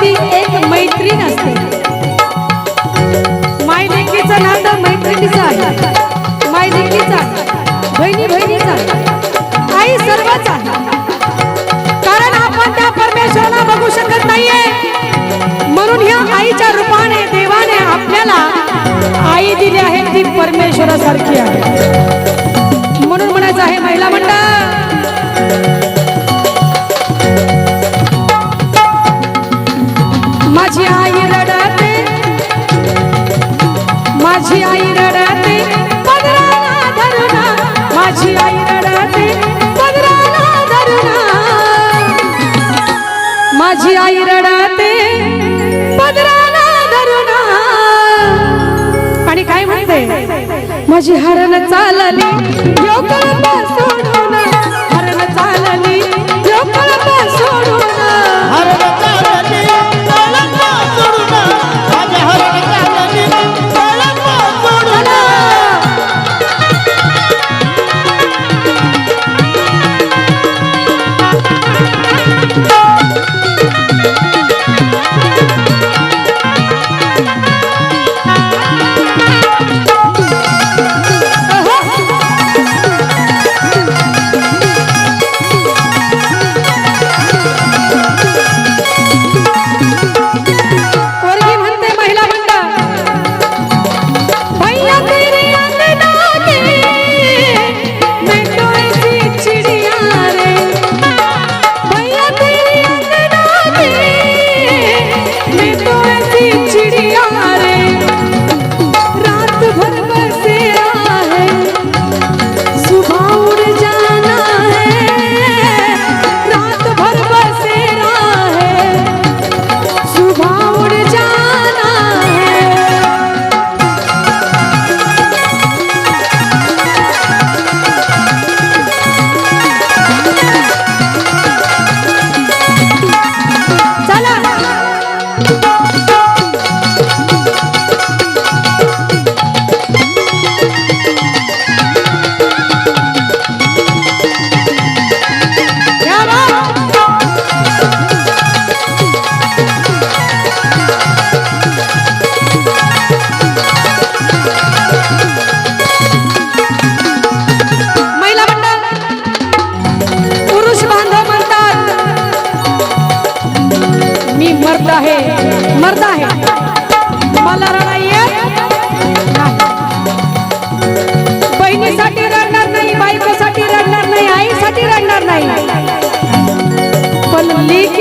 ती एक मैत्रीण असते. माय लेकीचं नातं मैत्रिणीचं आहे. माय लेकीचं बहिणी बहिणीचा आई सर्वच आहे. कारण आपण त्या परमेश्वराला बघू शकत नाहीये. म्हणून ह्या आईच्या रूपाने देवाने आपल्याला आई दिली आहे ती परमेश्वरासारखी आहे. माझी आई रडते पदराला धरुणा आणि काय म्हणते? माझी हरण चालली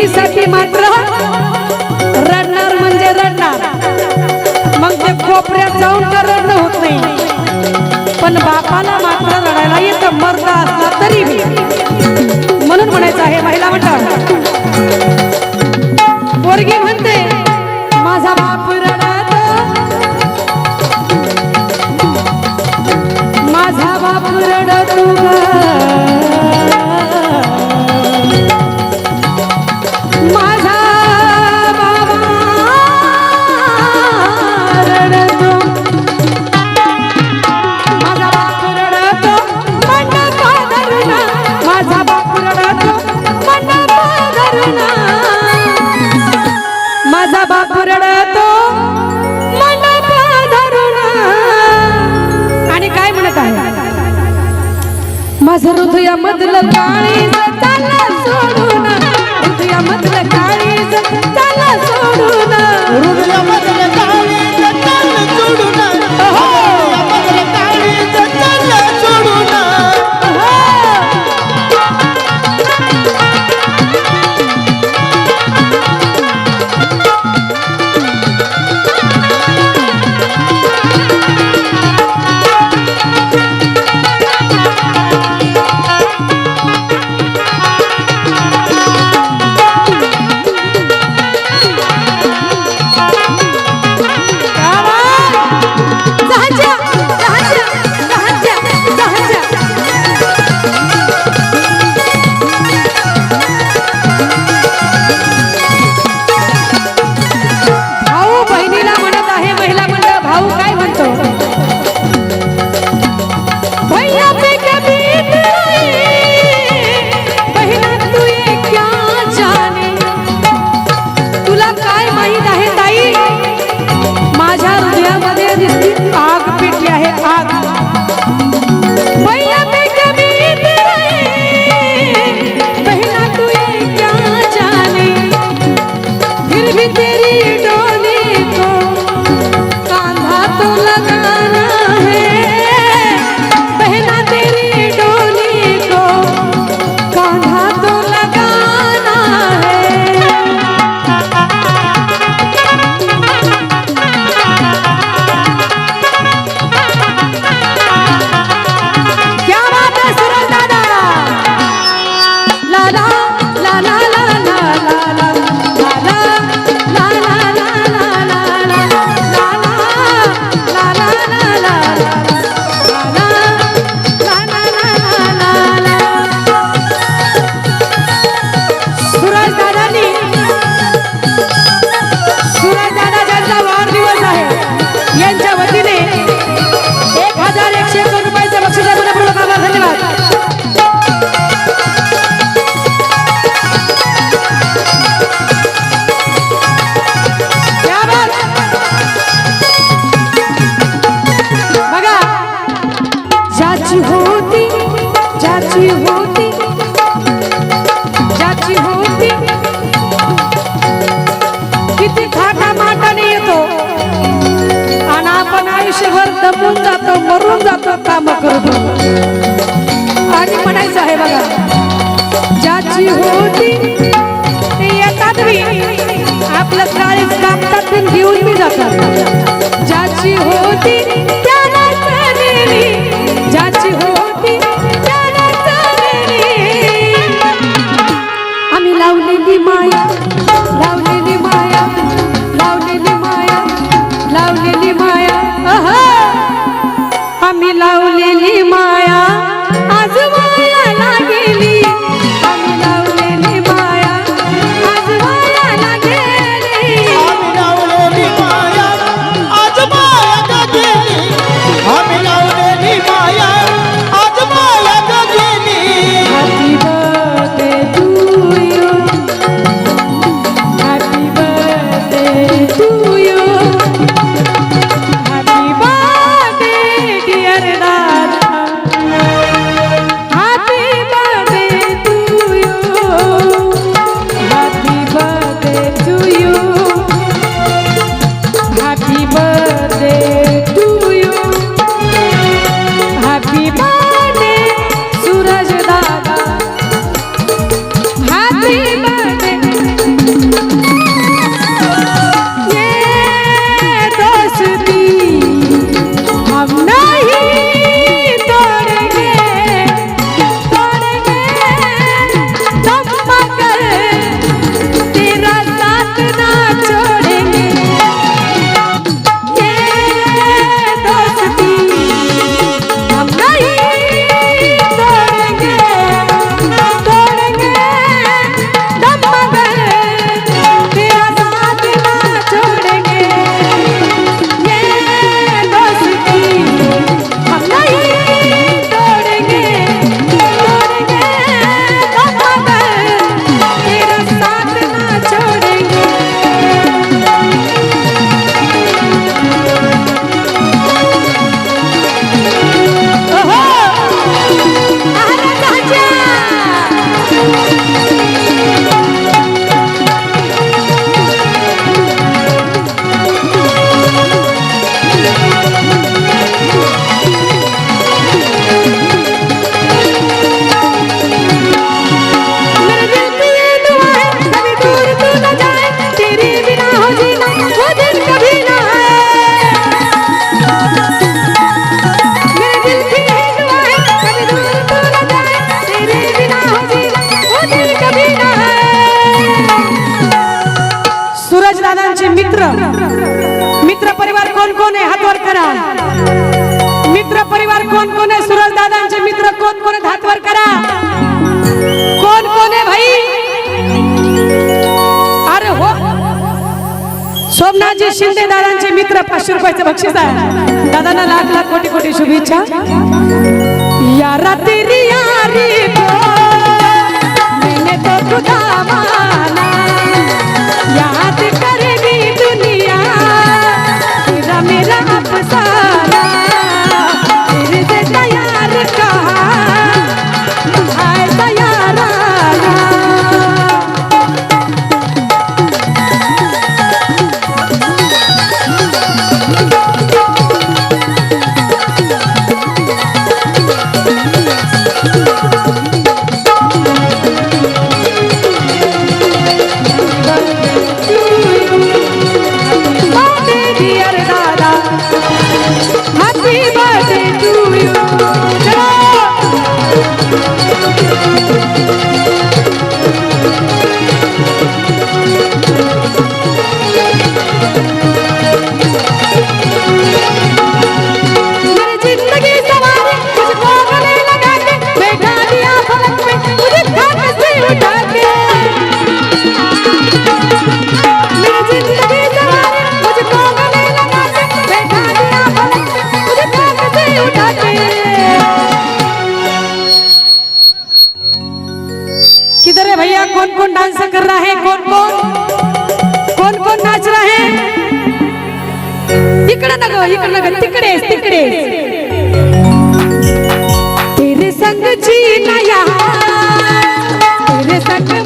मुलीसाठी मात्र रडणार म्हणजे रडणार. मग ते कोपऱ्यात जाऊन तर रडणं होत नाही. पण बापाला मात्र रडायला येतं मर्द असला तरी. म्हणून म्हणायचं आहे महिला मंडळ पोरगी म्हणते माझा बाप रडत माझा बाप रडतो आयुष्यभर दमून जातो मरून जातो काम करतो आणि म्हणायचं आहे बघा ज्याची होती ती येतात मी आपलं काळीच कापतात घेऊन मी जातात. ज्याची होती कोण आहे? हातवर करा. मित्र परिवार कोण कोण आहे? सुरज दादांचे मित्र कोण कोण हात हातवर करा. कोण कोण आहे भाई? अरे हो. सोमनाथजी शिंदे दादांचे मित्र पाचशे रुपयाचे बक्षीस आहे. दादांना लाख लाख कोटी कोटी शुभेच्छा. या रात्री कौन कौन डांस कर रहा है कौन कौन कौन कौन नाच रहा है इकडे नग इकडे नग तिकडे तिकडे. तेरे संग जीना यार तेरे संग